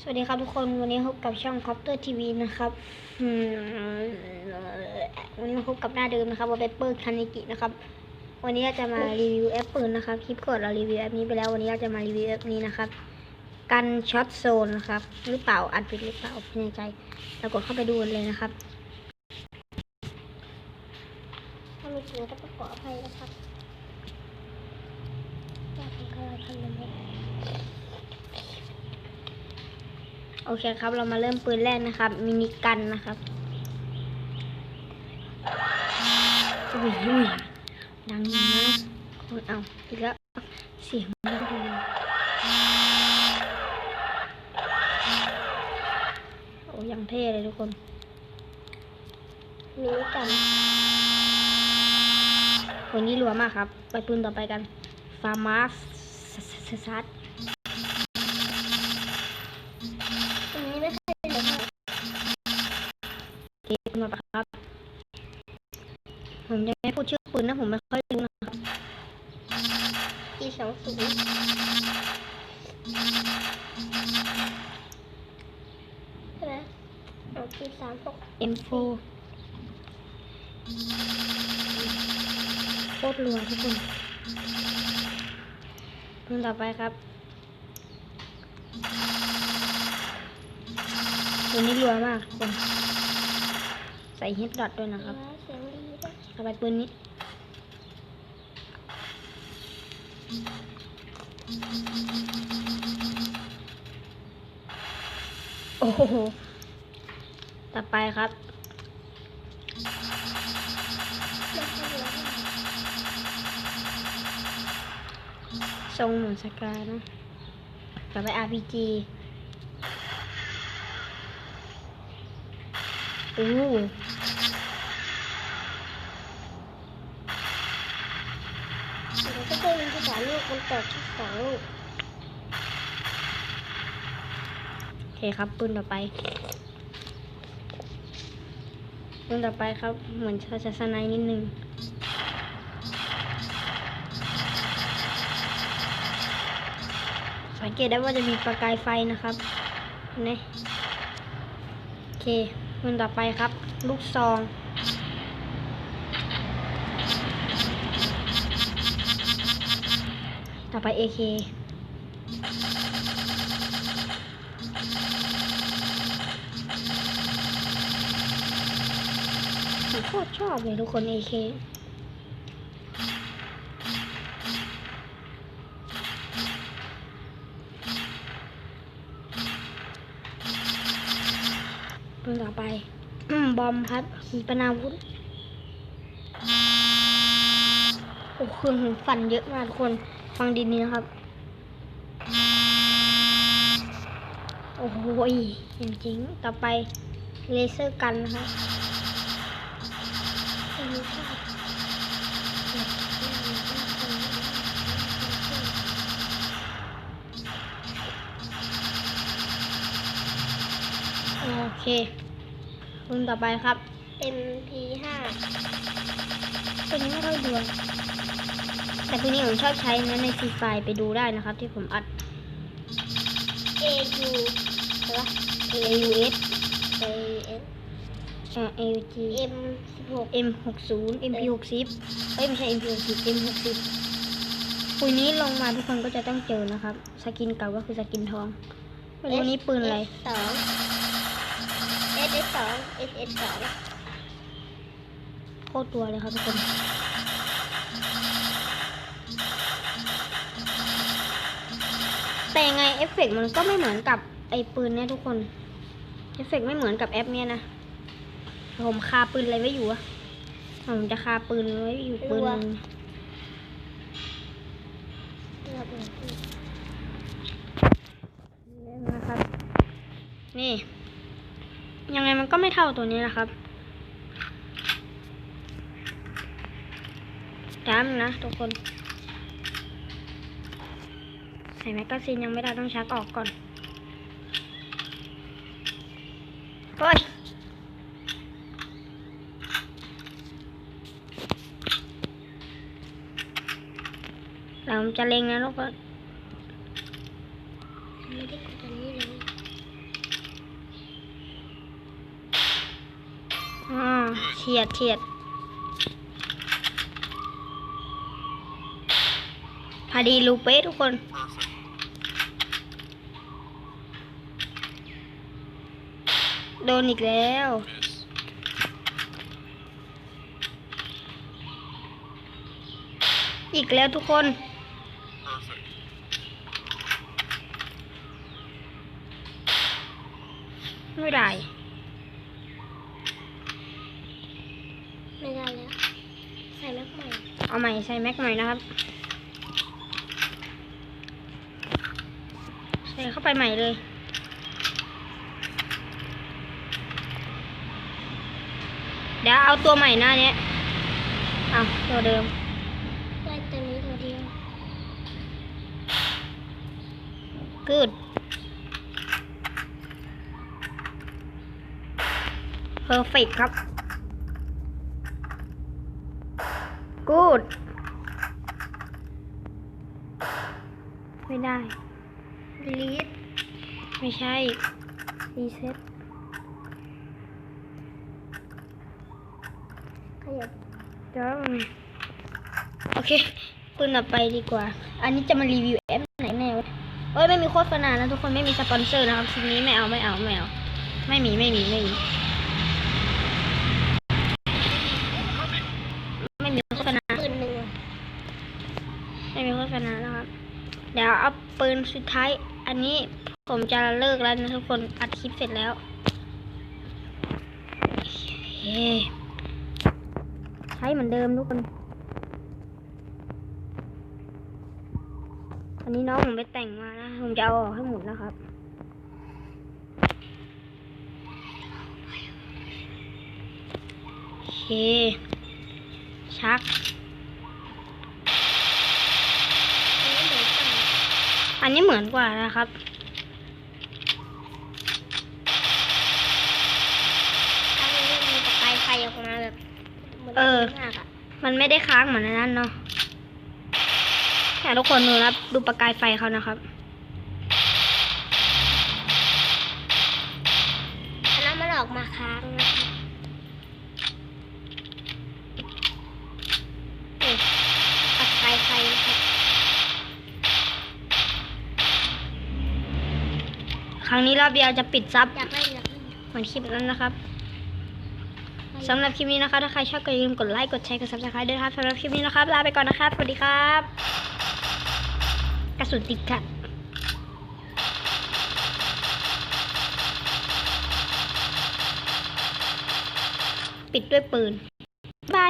สวัสดีครับทุกคนวันนี้พบกับช่องคอปเตอร์ทีวีนะครับวันนี้พบกับหน้าเดิมนะครับว่าเปเปอร์คานิกินะครับ วันนี้เราจะมารีวิวแอปปืนนะครับคลิปก่อนเรารีวิวแอปนี้ไปแล้ววันนี้เราจะมารีวิวแอปนี้นะครับกันช็อตโซนนะครับหรือเปล่าอัดผิดหรือเปล่าไม่แน่ใจเรากดเข้าไปดูกันเลยนะครับถ้ามีเสียงก็ต้องขออภัยนะครับอยากให้เราทำยังไง โอเคครับ เรามาเริ่มปืนแรกนะครับ มินิกันนะครับอุ้ยอุ้ยดังมากคนเอาอีกแล้วเสียงมันดังโอ้ยังเท่เลยทุกคนมินิกันคนนี้รัวมากครับ ไปปืนต่อไปกัน ฟาร์มาสซัสอัน เกมมาปะครับ ผมจะไม่พูดชื่อปืนนะ ผมไม่ค่อยรู้นะครับปีสองศูนย์ใช่ไหมเอาปีสามหก M4 โคตรรัวทุกคนปืนต่อไปครับปืนนี้รัวมากทุกคน ใส่เฮดดอทด้วยนะครับเสียงดีด้วยต่อไปปืนนี้โอ้โห ต่อไปครับ ทรงเหมือนสกานะ ต่อไป RPG อู้เดี๋ยวก็จะยิงที่สามลูกมันแตกที่สองลูกโอเคครับปืนต่อไปปืนต่อไปครับ เหมือนชาชาสไนนิดนึงสังเกตได้ว่าจะมีประกายไฟนะครับนี่โอเค ปืนต่อไปครับ ลูกซองต่อไป AK ผมโคตรชอบเลยทุกคน AK ตัวต่อไป บอมครับขีปนาวุธโอ้คือหูฟันเยอะมากทุกคน ฟังดีๆนะครับ โอ้โหเห็นจริงต่อไปเลเซอร์กันนะครับ โอ เคปืนต่อไปครับเอ็มพีห้าตัวนี้ไม่ค่อยดวงแต่ตัวนี้ผมชอบใช้นะในฟรีไฟไปดูได้นะครับ ที่ผมอัดเอยูใช่ปะ AUS เอเอสเอ่อ AUG เอ็มสิบหก M60 MP60 เอ้ยไม่ใช่ MP60 M60 ปุยนี้ลงมาทุกคนก็จะต้องเจอนะครับ สกินเก่าก็คือสกินทองไม่รู้นี้ปืนอะไร สอง เอสเอสสองเอสเอสสองโคตรตัวเลยครับทุกคนแต่ยังไงเอฟเฟกต์มันก็ไม่เหมือนกับไอ้ปืนเนี่ยทุกคนเอฟเฟกต์ไม่เหมือนกับแอปเนี่ยนะผมคาปืนอะไรไว้อยู่อะผมจะคาปืนไว้อยู่ปืนหนึงนะครับนี่ยังไง มันก็ไม่เท่าตัวนี้นะครับจำนะทุกคนใส่แมกกาซีนยังไม่ได้ต้องชักออกก่อนโอ้ยเราจะเล็งนะลูกก็ไม่ได้กดอันนี้เลย เฉียดเฉียดพอดีรูเป๊ะทุกคน โดนอีกแล้ว อีกแล้วทุกคนไม่ได้ ไม่ได้แล้ว ใส่แม็กใหม่ เอาใหม่ใส่แม็กใหม่นะครับ ใส่เข้าไปใหม่เลย เดี๋ยวเอาตัวใหม่หน้าเนี้ยเอาตัวเดิมได้ตัวนี้ตัวเดียว good perfect ครับ good ไม่ได้ delete ไม่ใช่ reset ขยับเดี๋ยวโอเคปืนต่อไปดีกว่า อันนี้จะมารีวิวแอปไหนแน่วะเอ้ย ไม่มีโฆษณานะทุกคนไม่มีสปอนเซอร์นะครับทีนี้ไม่เอาไม่เอาไม่เอา ไม่มีไม่มีไม่มี ไม่มีโฆษณาปืนหนึ่งไม่มีโฆษณานะครับ เดี๋ยวเอาปืนสุดท้าย อันนี้ผมจะเลิกแล้วนะทุกคนอัดคลิปเสร็จแล้วใช้เหมือนเดิมทุกคนอันนี้น้องผมไปแต่งมานะ ผมจะเอาออกให้หมดนะครับโอเค ชักอันนี้เหมือนกันอันนี้เหมือนกว่านะครับอันนี้มีประกายไฟออกมาแบบหมืนเออมากอะมันไม่ได้ค้างเหมือนอันนั้นเนาะเนี่ยทุกคนดูนะดูประกายไฟเขานะครับอันนั้นมันออกมาค้างนะคะนี่ประกายไฟนะครับ ครั้งนี้รอบเดียวจะปิดซับอยากได้อยากได้เหมือนคลิปนั้นนะครับสำหรับคลิปนี้นะคะ ถ้าใครชอบก็อย่าลืมกดไลค์ กดแชร์ กด subscribe ด้วยนะครับสำหรับคลิปนี้นะครับ ลาไปก่อนนะครับ สวัสดีครับ กระสุนติดค่ะปิดด้วยปืนบาย